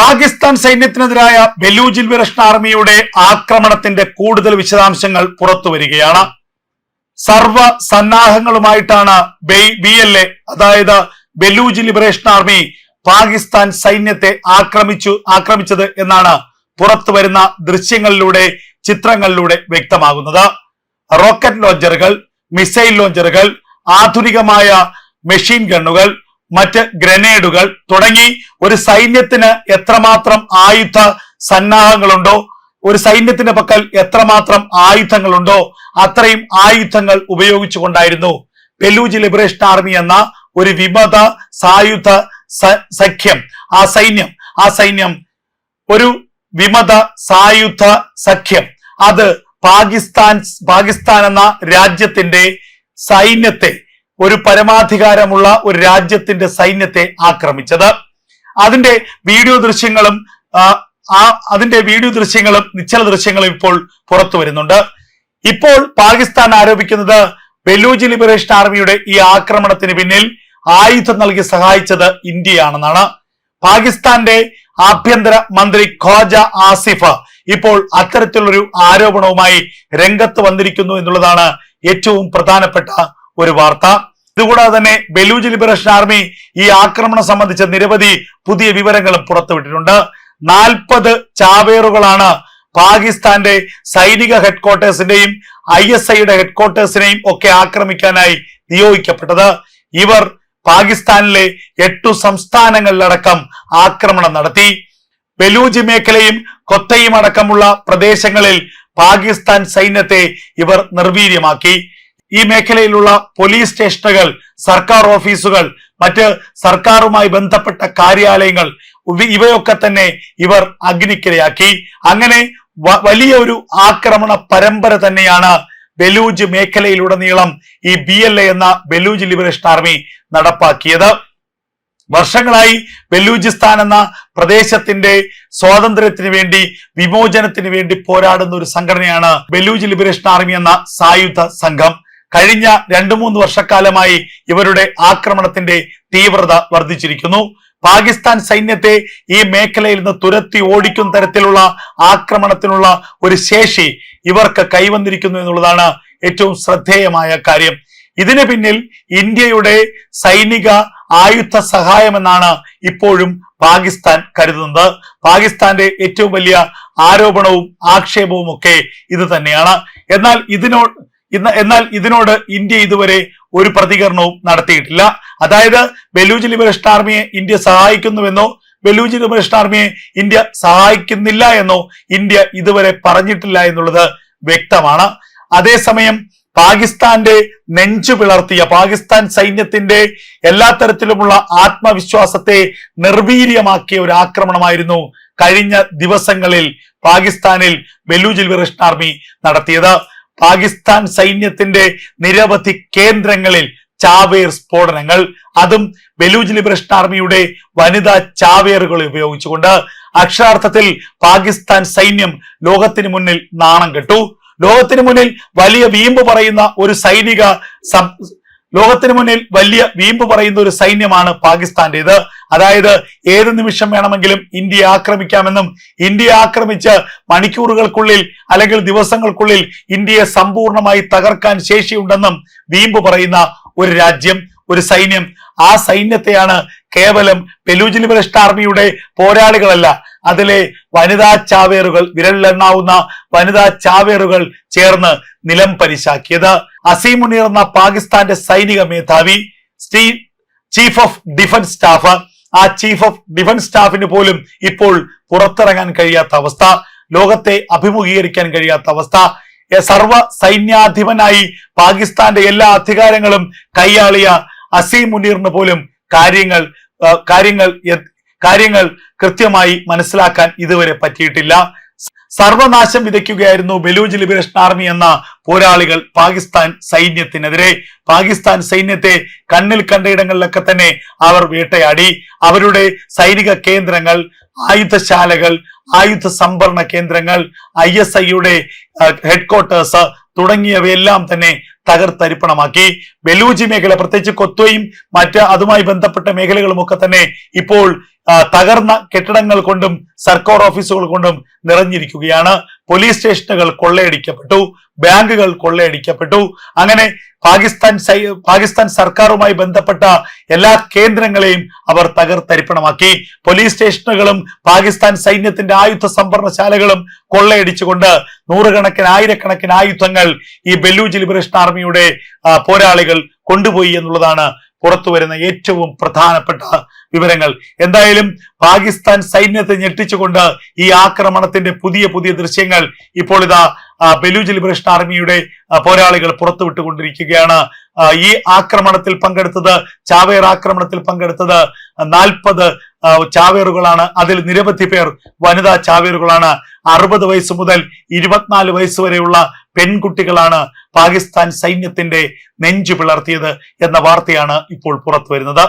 Pakistan സൈന്യത്തിനെതിരായ ബലൂജിൽ liberation ആർമിയുടെ ആക്രമണത്തിന്റെ കൂടുതൽ വിശദാംശങ്ങൾ പുറത്തു വരികയാണ്. സർവ സന്നാഹങ്ങളുമായിട്ടാണ് ബി എൽ എ അതായത് ബലൂജ് ലിബറേഷൻ ആർമി പാകിസ്ഥാൻ സൈന്യത്തെ ആക്രമിച്ചു ആക്രമിച്ചത് എന്നാണ് പുറത്തു വരുന്ന ദൃശ്യങ്ങളിലൂടെ ചിത്രങ്ങളിലൂടെ വ്യക്തമാകുന്നത്. റോക്കറ്റ് ലോഞ്ചറുകൾ മിസൈൽ ലോഞ്ചറുകൾ ആധുനികമായ മെഷീൻ ഗണ്ണുകൾ മറ്റ് ഗ്രനേഡുകൾ തുടങ്ങി ഒരു സൈന്യത്തിന് എത്രമാത്രം ആയുധ സന്നാഹങ്ങളുണ്ടോ ഒരു സൈന്യത്തിന്റെ പക്കൽ എത്രമാത്രം ആയുധങ്ങളുണ്ടോ അത്രയും ആയുധങ്ങൾ ഉപയോഗിച്ചുകൊണ്ടായിരുന്നു പെലൂജ് ലിബറേഷൻ ആർമി എന്ന ഒരു വിമത സായുധ സഖ്യം ആ സൈന്യം ആ സൈന്യം ഒരു വിമത സായുധ സഖ്യം. അത് പാകിസ്ഥാൻ പാകിസ്ഥാൻ എന്ന രാജ്യത്തിന്റെ സൈന്യത്തെ ഒരു പരമാധികാരമുള്ള ഒരു രാജ്യത്തിന്റെ സൈന്യത്തെ ആക്രമിച്ചത്. അതിന്റെ വീഡിയോ ദൃശ്യങ്ങളും ആ, അതിന്റെ വീഡിയോ ദൃശ്യങ്ങളും നിശ്ചല ദൃശ്യങ്ങളും ഇപ്പോൾ പുറത്തു വരുന്നുണ്ട്. ഇപ്പോൾ പാകിസ്ഥാൻ ആരോപിക്കുന്നത് ബലൂജ് ലിബറേഷൻ ആർമിയുടെ ഈ ആക്രമണത്തിന് പിന്നിൽ ആയുധം നൽകി സഹായിച്ചത് ഇന്ത്യയാണെന്നാണ്. പാകിസ്ഥാന്റെ ആഭ്യന്തര മന്ത്രി ഖോജ ആസിഫ് ഇപ്പോൾ അത്തരത്തിലുള്ളൊരു ആരോപണവുമായി രംഗത്ത് വന്നിരിക്കുന്നു എന്നുള്ളതാണ് ഏറ്റവും പ്രധാനപ്പെട്ട ഒരു വാർത്ത. ഇതുകൂടാതെ തന്നെ ബലൂജ് ലിബറേഷൻ ആർമി ഈ ആക്രമണം സംബന്ധിച്ച നിരവധി പുതിയ വിവരങ്ങളും പുറത്തുവിട്ടിട്ടുണ്ട്. നാൽപ്പത് ചാവേറുകളാണ് പാകിസ്ഥാന്റെ സൈനിക ഹെഡ്ക്വാർട്ടേഴ്സിന്റെയും ഐ എസ് ഐയുടെ ഹെഡ്ക്വാർട്ടേഴ്സിനെയും ഒക്കെ ആക്രമിക്കാനായി നിയോഗിക്കപ്പെട്ടത്. ഇവർ പാകിസ്ഥാനിലെ എട്ടു സംസ്ഥാനങ്ങളിലടക്കം ആക്രമണം നടത്തി. ബലൂജ് മേഖലയും കൊത്തയും അടക്കമുള്ള പ്രദേശങ്ങളിൽ പാകിസ്ഥാൻ സൈന്യത്തെ ഇവർ നിർവീര്യമാക്കി. ഈ മേഖലയിലുള്ള പോലീസ് സ്റ്റേഷനുകൾ സർക്കാർ ഓഫീസുകൾ മറ്റ് സർക്കാരുമായി ബന്ധപ്പെട്ട കാര്യാലയങ്ങൾ ഇവയൊക്കെ തന്നെ ഇവർ അഗ്നിക്കിരയാക്കി. അങ്ങനെ വലിയ ഒരു ആക്രമണ പരമ്പര തന്നെയാണ് ബലൂജ് മേഖലയിലുടനീളം ഈ ബി എൽ എ എന്ന ബലൂജ് ലിബറേഷൻ ആർമി നടപ്പാക്കിയത്. വർഷങ്ങളായി ബലൂചിസ്ഥാൻ എന്ന പ്രദേശത്തിന്റെ സ്വാതന്ത്ര്യത്തിന് വേണ്ടി വിമോചനത്തിന് വേണ്ടി പോരാടുന്ന ഒരു സംഘടനയാണ് ബലൂജ് ലിബറേഷൻ ആർമി എന്ന സായുധ സംഘം. കഴിഞ്ഞ രണ്ടു മൂന്ന് വർഷക്കാലമായി ഇവരുടെ ആക്രമണത്തിന്റെ തീവ്രത വർദ്ധിച്ചിരിക്കുന്നു. പാകിസ്ഥാൻ സൈന്യത്തെ ഈ മേഖലയിൽ നിന്ന് തുരത്തി ഓടിക്കും തരത്തിലുള്ള ആക്രമണത്തിനുള്ള ഒരു ശേഷി ഇവർക്ക് കൈവന്നിരിക്കുന്നു എന്നുള്ളതാണ് ഏറ്റവും ശ്രദ്ധേയമായ കാര്യം. ഇതിന് പിന്നിൽ ഇന്ത്യയുടെ സൈനിക ആയുധ സഹായമെന്നാണ് ഇപ്പോഴും പാകിസ്ഥാൻ കരുതുന്നത്. പാകിസ്ഥാന്റെ ഏറ്റവും വലിയ ആരോപണവും ആക്ഷേപവും ഒക്കെ ഇത് തന്നെയാണ്. എന്നാൽ ഇതിനോട് ഇന്ന് എന്നാൽ ഇതിനോട് ഇന്ത്യ ഇതുവരെ ഒരു പ്രതികരണവും നടത്തിയിട്ടില്ല. അതായത് ബലൂജ് ലിബറേഷൻ ആർമിയെ ഇന്ത്യ സഹായിക്കുന്നുവെന്നോ ബലൂജ് ലിബറേഷൻ ആർമിയെ ഇന്ത്യ സഹായിക്കുന്നില്ല എന്നോ ഇന്ത്യ ഇതുവരെ പറഞ്ഞിട്ടില്ല എന്നുള്ളത് വ്യക്തമാണ്. അതേസമയം പാകിസ്ഥാന്റെ നെഞ്ചു പിളർത്തിയ പാകിസ്ഥാൻ സൈന്യത്തിന്റെ എല്ലാ തരത്തിലുമുള്ള ആത്മവിശ്വാസത്തെ നിർവീര്യമാക്കിയ ഒരു ആക്രമണമായിരുന്നു കഴിഞ്ഞ ദിവസങ്ങളിൽ പാകിസ്ഥാനിൽ ബലൂജ് ലിബറേഷൻ ആർമി നടത്തിയത്. പാകിസ്ഥാൻ സൈന്യത്തിന്റെ നിരവധി കേന്ദ്രങ്ങളിൽ ചാവേർ സ്ഫോടനങ്ങൾ. അതും ബലൂജ് ലിബറേഷൻ ആർമിയുടെ വനിതാ ചാവേറുകൾ ഉപയോഗിച്ചുകൊണ്ട് അക്ഷരാർത്ഥത്തിൽ പാകിസ്ഥാൻ സൈന്യം ലോകത്തിന് മുന്നിൽ നാണം കെട്ടു. ലോകത്തിന് മുന്നിൽ വലിയ വീമ്പ് പറയുന്ന ഒരു സൈനിക ലോകത്തിന് മുന്നിൽ വലിയ വീമ്പ് പറയുന്ന ഒരു സൈന്യമാണ് പാകിസ്ഥാന്റേത്. അതായത് ഏത് നിമിഷം വേണമെങ്കിലും ഇന്ത്യയെ ആക്രമിക്കാമെന്നും ഇന്ത്യയെ ആക്രമിച്ച് മണിക്കൂറുകൾക്കുള്ളിൽ അല്ലെങ്കിൽ ദിവസങ്ങൾക്കുള്ളിൽ ഇന്ത്യയെ സമ്പൂർണമായി തകർക്കാൻ ശേഷിയുണ്ടെന്നും വീമ്പ് പറയുന്ന ഒരു രാജ്യം ഒരു സൈന്യം. ആ സൈന്യത്തെയാണ് കേവലം പെലൂജ് ലിബറേഷൻ ആർമിയുടെ പോരാളികളല്ല അതിലെ വനിതാ ചാവേറുകൾ വിരലിലെണ്ണാവുന്ന വനിതാ ചാവേറുകൾ ചേർന്ന് നിലം പരിശാക്കിയത്. അസീം മുനീർ എന്ന പാകിസ്ഥാന്റെ സൈനിക മേധാവി സ്റ്റീ ചീഫ് ഓഫ് ഡിഫൻസ് സ്റ്റാഫ്. ആ ചീഫ് ഓഫ് ഡിഫൻസ് സ്റ്റാഫിന് പോലും ഇപ്പോൾ പുറത്തിറങ്ങാൻ കഴിയാത്ത അവസ്ഥ ലോകത്തെ അഭിമുഖീകരിക്കാൻ കഴിയാത്ത അവസ്ഥ. സർവ സൈന്യാധിപനായി പാകിസ്ഥാന്റെ എല്ലാ അധികാരങ്ങളും കൈയാളിയ അസീം മുനീറിന് പോലും കാര്യങ്ങൾ കാര്യങ്ങൾ കാര്യങ്ങൾ കൃത്യമായി മനസ്സിലാക്കാൻ ഇതുവരെ പറ്റിയിട്ടില്ല. സർവനാശം വിതയ്ക്കുകയായിരുന്നു ബലൂജ് ലിബറേഷൻ ആർമി എന്ന പോരാളികൾ പാകിസ്ഥാൻ സൈന്യത്തിനെതിരെ. പാകിസ്ഥാൻ സൈന്യത്തെ കണ്ണിൽ കണ്ടയിടങ്ങളിലൊക്കെ തന്നെ അവർ വേട്ടയാടി. അവരുടെ സൈനിക കേന്ദ്രങ്ങൾ ആയുധശാലകൾ ആയുധ സംഭരണ കേന്ദ്രങ്ങൾ ഐ എസ് ഐയുടെ ഹെഡ്ക്വാർട്ടേഴ്സ് തുടങ്ങിയവയെല്ലാം തന്നെ തകർത്തരിപ്പണമാക്കി ബലൂജി മേഖല പ്രത്യേകിച്ച് കൊത്വയും മറ്റ് അതുമായി ബന്ധപ്പെട്ട മേഖലകളും ഒക്കെ തന്നെ ഇപ്പോൾ തകർന്ന കെട്ടിടങ്ങൾ കൊണ്ടും സർക്കാർ ഓഫീസുകൾ കൊണ്ടും നിറഞ്ഞിരിക്കുകയാണ്. പോലീസ് സ്റ്റേഷനുകൾ കൊള്ളയടിക്കപ്പെട്ടു. ബാങ്കുകൾ കൊള്ളയടിക്കപ്പെട്ടു. അങ്ങനെ പാകിസ്ഥാൻ പാകിസ്ഥാൻ സർക്കാരുമായി ബന്ധപ്പെട്ട എല്ലാ കേന്ദ്രങ്ങളെയും അവർ തകർത്തരിപ്പണമാക്കി. പോലീസ് സ്റ്റേഷനുകളും പാകിസ്ഥാൻ സൈന്യത്തിന്റെ ആയുധ സംഭരണശാലകളും കൊള്ളയടിച്ചുകൊണ്ട് നൂറുകണക്കിന് ആയിരക്കണക്കിന് ആയുധങ്ങൾ ഈ ബെല്ലൂജ് ലിബറേഷൻ ആർമിയുടെ പോരാളികൾ കൊണ്ടുപോയി എന്നുള്ളതാണ് പുറത്തു വരുന്ന ഏറ്റവും പ്രധാനപ്പെട്ട വിവരങ്ങൾ. എന്തായാലും പാകിസ്ഥാൻ സൈന്യത്തെ ഞെട്ടിച്ചുകൊണ്ട് ഈ ആക്രമണത്തിന്റെ പുതിയ പുതിയ ദൃശ്യങ്ങൾ ഇപ്പോൾ ഇതാ ബലൂജ് ലിബറേഷൻ ആർമിയുടെ പോരാളികൾ പുറത്തുവിട്ടുകൊണ്ടിരിക്കുകയാണ് ഈ ആക്രമണത്തിൽ പങ്കെടുത്തത് ചാവേർ ആക്രമണത്തിൽ പങ്കെടുത്തത് നാൽപ്പത് ചാവേറുകളാണ്. അതിൽ നിരവധി പേർ വനിതാ ചാവേറുകളാണ്. അറുപത് വയസ്സ് മുതൽ ഇരുപത്തിനാല് വയസ്സ് വരെയുള്ള പെൺകുട്ടികളാണ് പാകിസ്ഥാൻ സൈന്യത്തിന്റെ നെഞ്ചു പിളർത്തിയത് എന്ന വാർത്തയാണ് ഇപ്പോൾ പുറത്തു വരുന്നത്